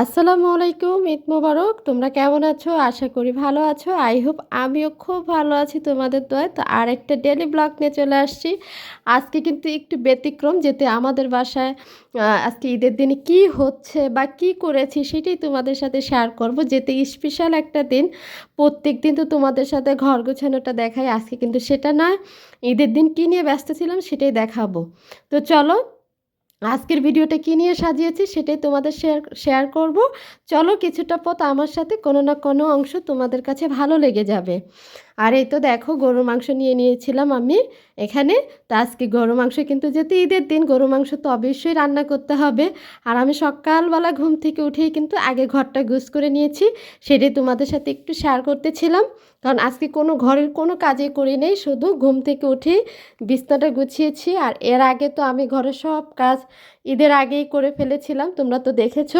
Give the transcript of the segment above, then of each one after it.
আসসালামু আলাইকুম, ঈদ মোবারক। তোমরা কেমন আছো? আশা করি ভালো আছো। আই হোপ আমিও খুব ভালো আছি তোমাদের দোয়ায়। তো আর একটা ডেলি ব্লগ নিয়ে চলে আসছি। আজকে কিন্তু একটু ব্যতিক্রম, যেতে আমাদের বাসায় আজকে ঈদের দিনে কি হচ্ছে বা কি করেছি সেটাই তোমাদের সাথে শেয়ার করব। যেতে স্পেশাল একটা দিন। প্রত্যেক দিন তো তোমাদের সাথে ঘর গোছানোটা দেখাই। আজকে কিন্তু সেটা নয়। ঈদের দিন কী নিয়ে ব্যস্ত ছিলাম সেটাই দেখাবো। তো চলো আজকের ভিডিওটা কী নিয়ে সাজিয়েছি সেটাই তোমাদের শেয়ার শেয়ার করব। চলো কিছুটা পথ আমার সাথে কোনো না কোনো অংশ তোমাদের কাছে ভালো লেগে যাবে। আর এই তো দেখো গরুর মাংস নিয়ে নিয়েছিলাম আমি। এখানে তা আজকে গরু মাংস কিন্তু যেহেতু ঈদের দিন গরু মাংস তো অবশ্যই রান্না করতে হবে। আর আমি সকালবেলা ঘুম থেকে উঠেই কিন্তু আগে ঘরটা গুছ করে নিয়েছি, সেটাই তোমাদের সাথে একটু শেয়ার করতেছিলাম। কারণ আজকে কোনো ঘরের কোনো কাজে করি নেই, শুধু ঘুম থেকে উঠেই বিছনাটা গুছিয়েছি। আর এর আগে তো আমি ঘরের সব কাজ ঈদের আগেই করে ফেলেছিলাম, তোমরা তো দেখেছ।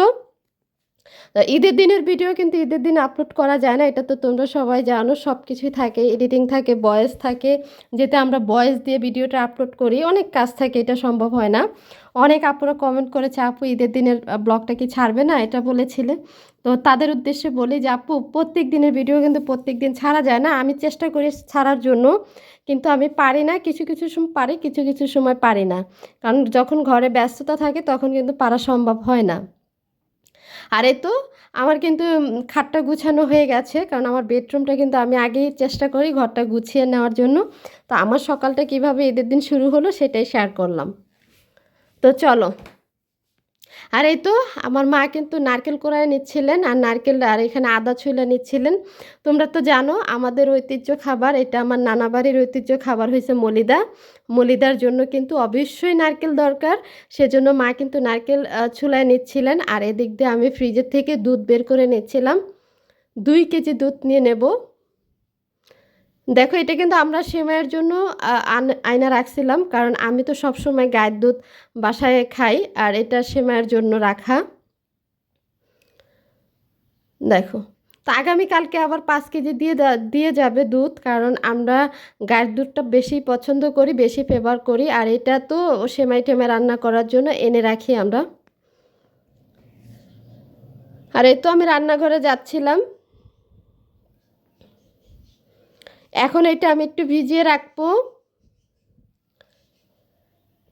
ঈদের দিনের ভিডিও কিন্তু ঈদের দিন আপলোড করা যায় না, এটা তো তোমরা সবাই জানো সব কিছুই থাকে এডিটিং থাকে ভয়েস থাকে, যেতে আমরা ভয়েস দিয়ে ভিডিওটা আপলোড করি, অনেক কাজ থাকে, এটা সম্ভব হয় না। অনেক আপুরা কমেন্ট করেছে, আপু, ঈদের দিনের ব্লগটা কি ছাড়বে না? এটা বলেছিলে। তো তাদের উদ্দেশ্যে বলি যে, আপু, প্রত্যেক দিনের ভিডিও কিন্তু প্রত্যেক দিন ছাড়া যায় না, আমি চেষ্টা করি ছাড়ার জন্য, কিন্তু আমি পারি না, কিছু কিছু সময় পারি, কিছু কিছু সময় পারি না। কারণ যখন ঘরে ব্যস্ততা থাকে, তখন কিন্তু পারা সম্ভব হয় না। আর এই তো আমার কিন্তু খাটটা গুছানো হয়ে গেছে, কারণ আমার বেডরুমটা কিন্তু আমি আগেই চেষ্টা করি ঘরটা গুছিয়ে নেওয়ার জন্য। তো আমার সকালটা কীভাবে ঈদের দিন শুরু হলো সেটাই শেয়ার করলাম। তো চলো। আর এই তো আমার মা কিন্তু নারকেল কোড়ায় নিচ্ছিলেন আর নারকেল, আর এখানে আদা ছুলে নিচ্ছিলেন। তোমরা তো জানো আমাদের ঐতিহ্য খাবার, এটা আমার নানা বাড়ির ঐতিহ্য খাবার হয়েছে মলিদা। মলিদার জন্য কিন্তু অবশ্যই নারকেল দরকার, সেজন্য মা কিন্তু নারকেল ছুলায় নিচ্ছিলেন। আর এদিক দিয়ে আমি ফ্রিজের থেকে দুধ বের করে নিচ্ছিলাম। দুই কেজি দুধ নিয়ে নেব। দেখো, এটা কিন্তু আমরা সেমাইয়ের জন্য আয়না রাখছিলাম, কারণ আমি তো সবসময় গায়ের দুধ বাসায় খাই, আর এটা সেমাইয়ের জন্য রাখা। দেখো, তো আগামীকালকে আবার পাঁচ কেজি দিয়ে দিয়ে যাবে দুধ, কারণ আমরা গায়ের দুধটা বেশি পছন্দ করি, বেশি ফেভার করি, আর এটা তো সেমাই টেমাই রান্না করার জন্য এনে রাখি আমরা। আর এই তো আমি রান্নাঘরে যাচ্ছিলাম। এখন এটা আমি একটু ভিজিয়ে রাখব।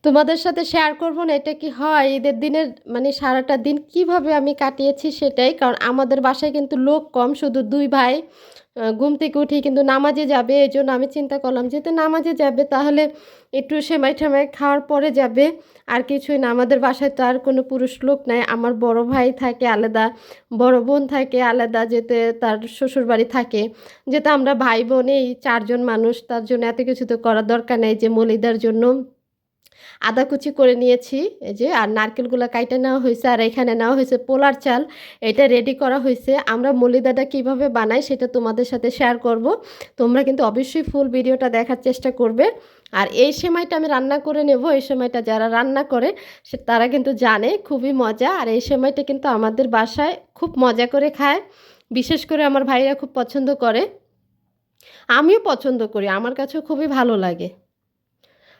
তোমাদের সাথে শেয়ার করব না এটা কি হয়? ঈদের দিনের মানে সারাটা দিন কীভাবে আমি কাটিয়েছি সেটাই, কারণ আমাদের বাসায় কিন্তু লোক কম, শুধু দুই ভাই। ঘুম থেকে উঠেই কিন্তু নামাজে যাবে এই জন্য আমি চিন্তা করলাম যেহেতু নামাজে যাবে তাহলে একটু সেমাই ঠেমাই খাওয়ার পরে যাবে। আর কিছুই না, আমাদের বাসায় তো আর কোনো পুরুষ লোক নাই, আমার বড় ভাই থাকে আলাদা, বড় বোন থাকে আলাদা, যেতে তার শ্বশুর বাড়ি থাকে। যেতে আমরা ভাই বোন এই চারজন মানুষ, তার জন্য এত কিছু তো করার দরকার নেই যে মলিদার জন্য। আদা কুচি করে নিয়েছি, এই যে, আর নারকেলগুলো কাইটে নেওয়া হয়েছে, আর এখানে নেওয়া হয়েছে পোলার চাল। এটা রেডি করা হয়েছে। আমরা মলিদাটা কীভাবে বানাই সেটা তোমাদের সাথে শেয়ার করব। তোমরা কিন্তু অবশ্যই ফুল ভিডিওটা দেখার চেষ্টা করবে। আর এই সময়টা আমি রান্না করে নেব। এই সময়টা যারা রান্না করে, সে তারা কিন্তু জানে, খুবই মজা। আর এই সময়টা কিন্তু আমাদের বাসায় খুব মজা করে খায়। বিশেষ করে আমার ভাইরা খুব পছন্দ করে। আমিও পছন্দ করি। আমার কাছেও খুবই ভালো লাগে।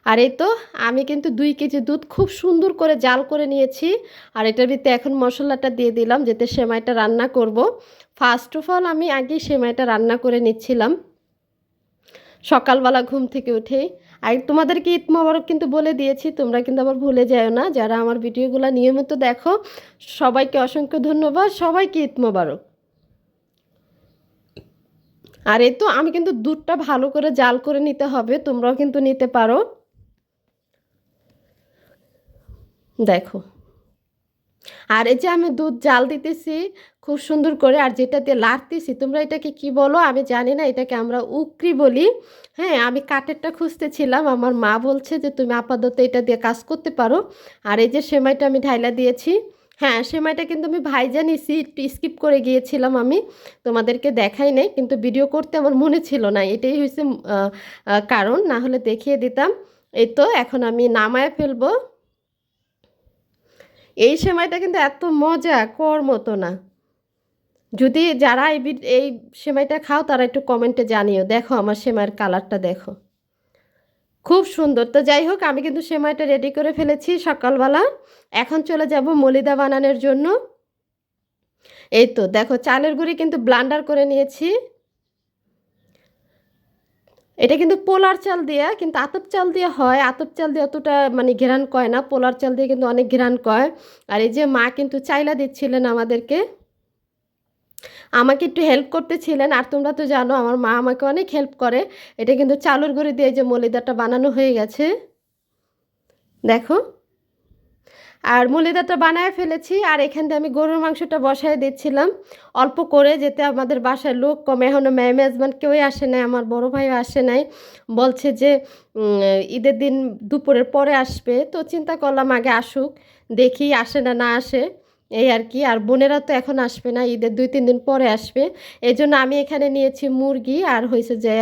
আর এই তো আমি কিন্তু দুই কেজি দুধ খুব সুন্দর করে জাল করে নিয়েছি। আর এটার ভিতরে এখন মশলাটা দিয়ে দিলাম যেতে সেমাইটা রান্না করব। ফার্স্ট অফ অল আমি আগে সেমাইটা রান্না করে নিচ্ছিলাম। সকালবেলা ঘুম থেকে উঠেই আর তোমাদেরকে ঈদ মোবারক কিন্তু বলে দিয়েছি, তোমরা কিন্তু আবার ভুলে যাও না। যারা আমার ভিডিওগুলো নিয়মিত দেখো, সবাইকে অসংখ্য ধন্যবাদ। সবাইকে ঈদ মোবারক। আর এই তো আমি কিন্তু দুধটা ভালো করে জাল করে নিতে হবে, তোমরাও কিন্তু নিতে পারো। দেখো। আর এই যে আমি দুধ জাল দিতেছি খুব সুন্দর করে, আর যেটা দিয়ে লাড়তেছি, তোমরা এটাকে কি বলো? আমি জানি না, এটাকে আমরা উকরি বলি। হ্যাঁ আমি কাঠেরটা খুঁজতেছিলাম, আমার মা বলছে যে তুমি আপাতত এটা দিয়ে কাজ করতে পারো। আর এই যে সেমাইটা আমি ঢাইলা দিয়েছি। হ্যাঁ সেমাইটা কিন্তু আমি ভাইজা নিছি একটু স্কিপ করে গিয়েছিলাম আমি, তোমাদেরকে দেখাই নাই, কিন্তু ভিডিও করতে আমার মনে ছিল না, এটাই হয়েছে কারণ, না হলে দেখিয়ে দিতাম। এই তো, এখন আমি নামায় ফেলব। এই সেমাইটা কিন্তু এত মজা, কর মতো না। যদি যারা এই এই সেমাইটা খাও, তারা একটু কমেন্টে জানিও। দেখো আমার সেমাইয়ের কালারটা দেখো। খুব সুন্দর। তো যাই হোক, আমি কিন্তু সেমাইটা রেডি করে ফেলেছি সকালবেলা। এখন চলে যাব মলিদা বানানোর জন্য। এই তো, দেখো চালের গুঁড়ি কিন্তু ব্লান্ডার করে নিয়েছি। এটা কিন্তু পোলার চাল দিয়ে, কিন্তু আতপ চাল দিয়ে হয়। আতপ চাল দিয়ে অতটা মানে ঘেরান কয় না, পোলার চাল দিয়ে কিন্তু অনেক ঘেরান কয়। আর এই যে মা কিন্তু চাইলা দিচ্ছিলেন আমাদেরকে। আমাকে একটু হেল্প করতেছিলেন, আর তোমরা তো জানো আমার মা আমাকে অনেক হেল্প করে। এটা কিন্তু চালুর ঘরে দিয়ে যে মলিদাটা বানানো হয়ে গেছে। দেখো। আর মলিদাটা বানায় ফেলেছি, আর এখান থেকে আমি গরুর মাংসটা বসায় দিচ্ছিলাম। অল্প করে যেতে আমাদের বাসায় লোক কমে এখনও ম্যাম হাজব্যান্ড কেউই আসে নাই, আমার বড় ভাইও আসে নাই। বলছে যে ঈদের দিন দুপুরের পরে আসবে, তো চিন্তা করলাম আগে আসুক, দেখি আসে না না আসে, এই আর কি। আর বোনেরা তো এখন আসবে না, ঈদের দুই তিন দিন পরে আসবে। এই জন্য আমি এখানে নিয়েছি মুরগি, আর হয়েছে যে,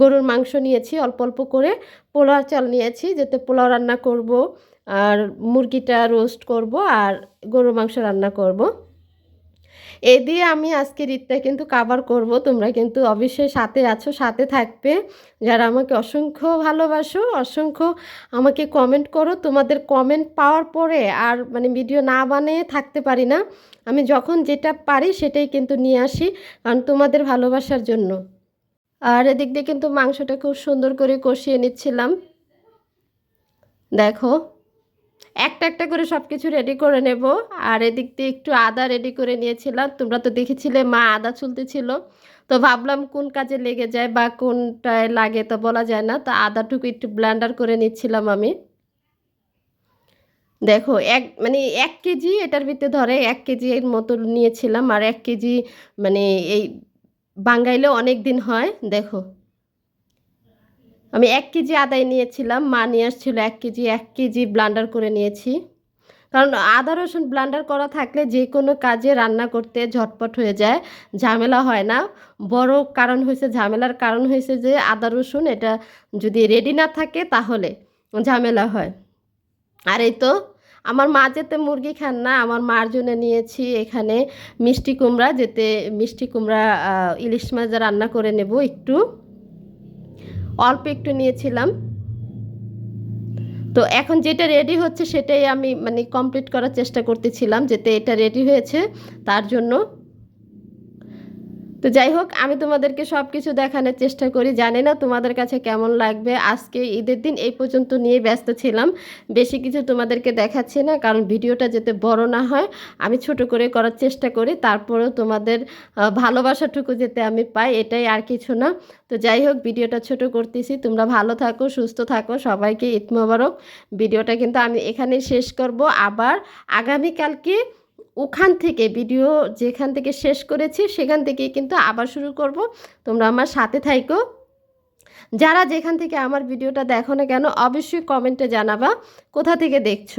গরুর মাংস নিয়েছি, অল্প অল্প করে পোলাও চাল নিয়েছি, যাতে পোলাও রান্না করব। আর মুরগিটা রোস্ট করব আর গরুর মাংস রান্না করব। এ দিয়ে আমি আজকের ঈদটা কিন্তু কাভার করব। তোমরা কিন্তু অবশ্যই সাথে আছো, সাথে থাকবে। যারা আমাকে অসংখ্য ভালোবাসো, অসংখ্য আমাকে কমেন্ট করো, তোমাদের কমেন্ট পাওয়ার পরে আর মানে ভিডিও না বানিয়ে থাকতে পারি না। আমি যখন যেটা পারি সেটাই কিন্তু নিয়ে আসি, কারণ তোমাদের ভালোবাসার জন্য। আর এদিক দিয়ে কিন্তু মাংসটা খুব সুন্দর করে কষিয়ে নিচ্ছিলাম। দেখো। একটা একটা করে সব কিছু রেডি করে নেব। আর এদিক দিয়ে একটু আদা রেডি করে নিয়েছিলাম। তোমরা তো দেখেছিলে মা আদা চুলতেছিল তো ভাবলাম কোন কাজে লেগে যায় বা কোনটায় লাগে তো বলা যায় না। তো আদাটুকু একটু ব্ল্যান্ডার করে নিচ্ছিলাম আমি। দেখো, এক মানে এক কেজি এটার ভিতরে ধরে এক কেজি এর মতো নিয়েছিলাম। আর এক কেজি মানে এই বাঙ্গাইলে অনেক দিন হয়। দেখো আমি এক কেজি আদায় নিয়েছিলাম, মা নিয়ে আসছিল এক কেজি এক কেজি ব্লান্ডার করে নিয়েছি। কারণ আদা, রসুন ব্লান্ডার করা থাকলে যে কোনো কাজে রান্না করতে ঝটপট হয়ে যায়, ঝামেলা হয় না। বড় কারণ হয়েছে, ঝামেলার কারণ হয়েছে যে আদা, রসুন এটা যদি রেডি না থাকে তাহলে ঝামেলা হয়। আর এই তো, আমার মা যেতে মুরগি খান না, আমার মার জন্য নিয়েছি এখানে মিষ্টি কুমড়া, যেতে মিষ্টি কুমড়া ইলিশ মাছ রান্না করে নেব একটু। অল্প একটু নিয়েছিলাম। তো এখন যেটা রেডি হচ্ছে সেটাই আমি মানে কমপ্লিট করার চেষ্টা করতেছিলাম, যেতে এটা রেডি হয়েছে, তার জন্য তো যাই হোক, আমি তোমাদেরকে সব কিছু দেখানোর চেষ্টা করি। জানি না তোমাদের কাছে কেমন লাগবে। আজকে ঈদের দিন এই পর্যন্ত নিয়ে ব্যস্ত ছিলাম। বেশি কিছু তোমাদেরকে দেখাচ্ছি না, কারণ ভিডিওটা যাতে বড় না হয়, আমি ছোট করে করার চেষ্টা করি। তারপরেও তোমাদের ভালোবাসাটুকু যেতে আমি পাই, এটাই আর কিছু না। তো যাই হোক, ভিডিওটা ছোট করতেছি। তোমরা ভালো থাকো, সুস্থ থাকো, সবাইকে ঈদ ভিডিওটা কিন্তু আমি এখানেই শেষ করব। আবার আগামীকালকে ওখান থেকে ভিডিও যেখান থেকে শেষ করেছি, সেখান থেকে কিন্তু আবার শুরু করব। তোমরা আমার সাথে থাইকো। যারা যেখান থেকে আমার ভিডিওটা দেখো না কেন, অবশ্যই কমেন্টে জানাবা। কোথা থেকে দেখছ?